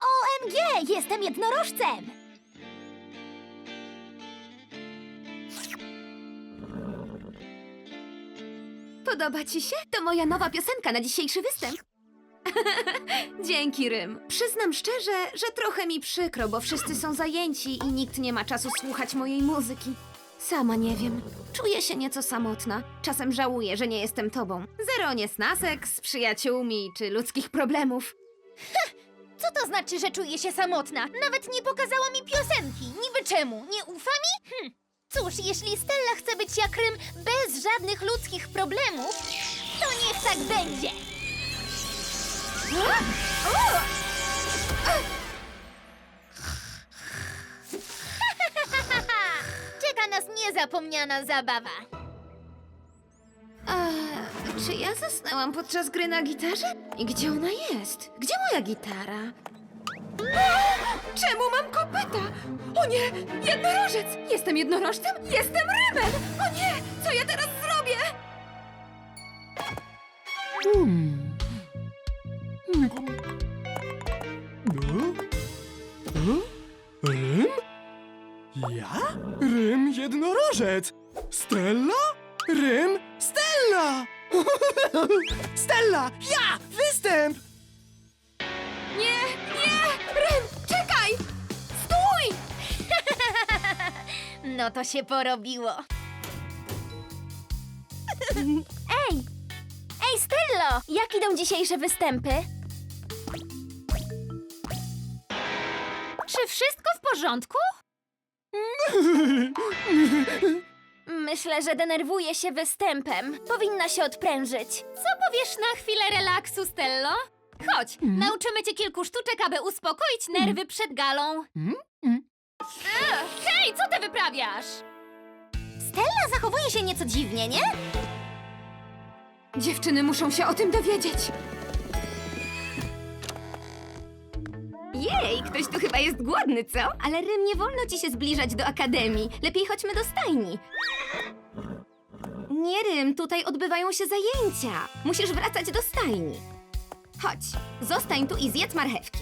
OMG, jestem jednorożcem! Podoba ci się? To moja nowa piosenka na dzisiejszy występ. Dzięki, Rym. Przyznam szczerze, że trochę mi przykro, bo wszyscy są zajęci i nikt nie ma czasu słuchać mojej muzyki. Sama nie wiem. Czuję się nieco samotna. Czasem żałuję, że nie jestem tobą. Zero niesnasek z przyjaciółmi czy ludzkich problemów. Co to znaczy, że czuję się samotna? Nawet nie pokazała mi piosenki. Niby czemu? Nie ufa mi? Hm. Cóż, jeśli Stella chce być jak Rym bez żadnych ludzkich problemów, to niech tak będzie. Nas niezapomniana zabawa. A, czy ja zasnęłam podczas gry na gitarze? I gdzie ona jest? Gdzie moja gitara? Czemu mam kopyta? O nie! Jednorożec! Jestem jednorożcem? Jestem rybem! O nie! Co ja teraz zrobię? No? O? Ja? Rym jednorożec! Stella? Rym? Stella! Stella! Ja! Występ! Nie! Nie! Rym! Czekaj! Stój! No to się porobiło. Ej! Ej, Stello! Jak idą dzisiejsze występy? Czy wszystko w porządku? Myślę, że denerwuje się występem. Powinna się odprężyć. Co powiesz na chwilę relaksu, Stello? Chodź, nauczymy cię kilku sztuczek, aby uspokoić nerwy przed galą. Mm, mm. Hej, co ty wyprawiasz? Stella zachowuje się nieco dziwnie, nie? Dziewczyny muszą się o tym dowiedzieć. Jej, ktoś tu chyba jest głodny, co? Ale Rym, nie wolno ci się zbliżać do akademii. Lepiej chodźmy do stajni. Nie, Rym, tutaj odbywają się zajęcia. Musisz wracać do stajni. Chodź, zostań tu i zjedz marchewki.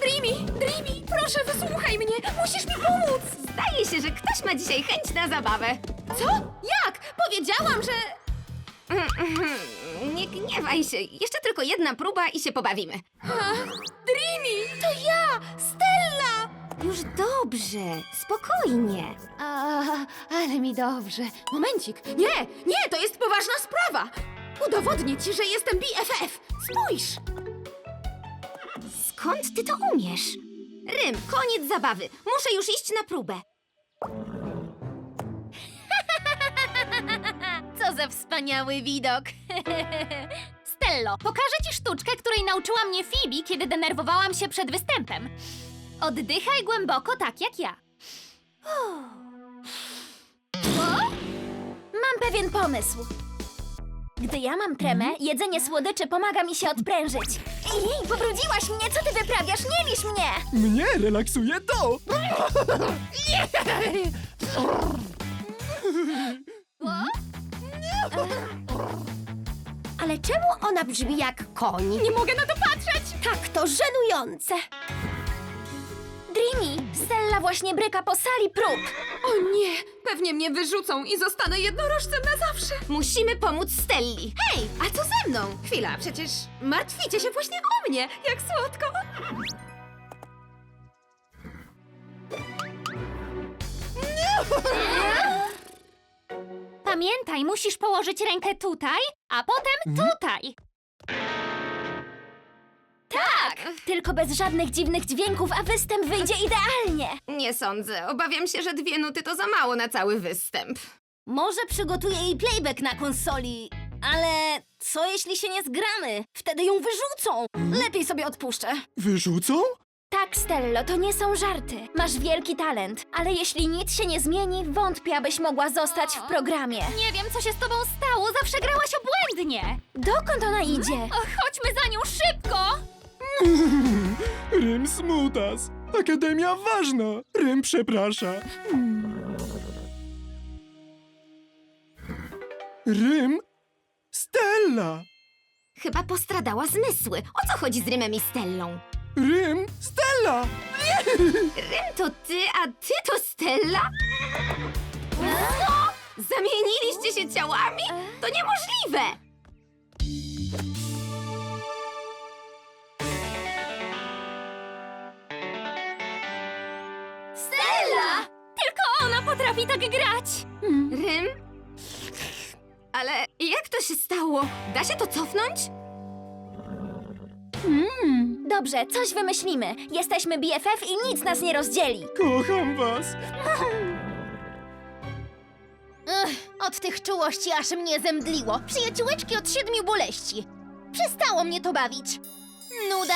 Dreamy, Dreamy, proszę wysłuchaj mnie. Musisz mi pomóc. Zdaje się, że ktoś ma dzisiaj chęć na zabawę. Co? Jak? Powiedziałam, że... Nie gniewaj się. Jeszcze tylko jedna próba i się pobawimy. Dreamy, to ja, Stella! Już dobrze, spokojnie. A, ale mi dobrze. Momencik. Nie, nie, to jest poważna sprawa. Udowodnię ci, że jestem BFF. Spójrz. Skąd ty to umiesz? Rym, koniec zabawy. Muszę już iść na próbę. Co za wspaniały widok! Stello, pokażę ci sztuczkę, której nauczyła mnie Phoebe, kiedy denerwowałam się przed występem. Oddychaj głęboko, tak jak ja. O? Mam pewien pomysł. Gdy ja mam tremę, jedzenie słodyczy pomaga mi się odprężyć. Ej, pobrudziłaś mnie, co ty wyprawiasz? Nie wisz mnie! Mnie relaksuje to! Ale czemu ona brzmi jak koń? Nie mogę na to patrzeć! Tak, to żenujące! Dreamy, Stella właśnie bryka po sali prób. O nie, pewnie mnie wyrzucą i zostanę jednorożcem na zawsze. Musimy pomóc Stelli. Hej, a co ze mną? Chwila, przecież martwicie się właśnie o mnie. Jak słodko. Pamiętaj, musisz położyć rękę tutaj, a potem tutaj. Tak! Tylko bez żadnych dziwnych dźwięków, a występ wyjdzie idealnie. Nie sądzę. Obawiam się, że dwie nuty to za mało na cały występ. Może przygotuję jej playback na konsoli, ale co jeśli się nie zgramy? Wtedy ją wyrzucą. Lepiej sobie odpuszczę. Wyrzucą? Tak, Stello, to nie są żarty. Masz wielki talent, ale jeśli nic się nie zmieni, wątpię, abyś mogła zostać w programie. Nie wiem, co się z tobą stało. Zawsze grałaś obłędnie. Dokąd ona idzie? chodźmy za nią szybko! Rym smutas! Akademia ważna! Rym przeprasza. Rym Stella! Chyba postradała zmysły. O co chodzi z Rymem i Stellą? Rym, Stella! Rym to ty, a ty to Stella? Co? Zamieniliście się ciałami? To niemożliwe! Stella! Tylko ona potrafi tak grać! Rym? Ale jak to się stało? Da się to cofnąć? Mm, dobrze, coś wymyślimy. Jesteśmy BFF i nic nas nie rozdzieli. Kocham was! od tych czułości aż mnie zemdliło. Przyjaciółeczki od siedmiu boleści. Przestało mnie to bawić. Nuda.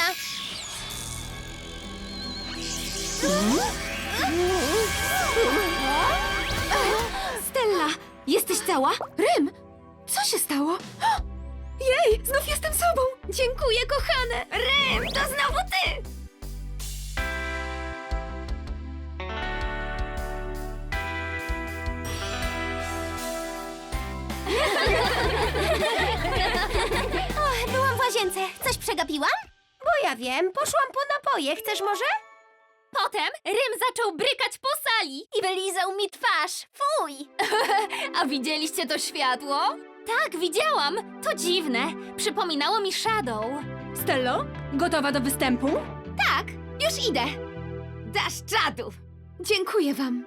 Stella, jesteś cała? Rym, co się stało? Jej, znów jestem sobą! Dziękuję, kochane! Rym, to znowu ty! Och, byłam w łazience. Coś przegapiłam? Bo ja wiem, poszłam po napoje. Chcesz może? Potem Rym zaczął brykać po sali i wylizał mi twarz. Fuj! A widzieliście to światło? Tak, widziałam. To dziwne. Przypominało mi Shadow. Stello, gotowa do występu? Tak, już idę. Dasz czadu. Dziękuję wam.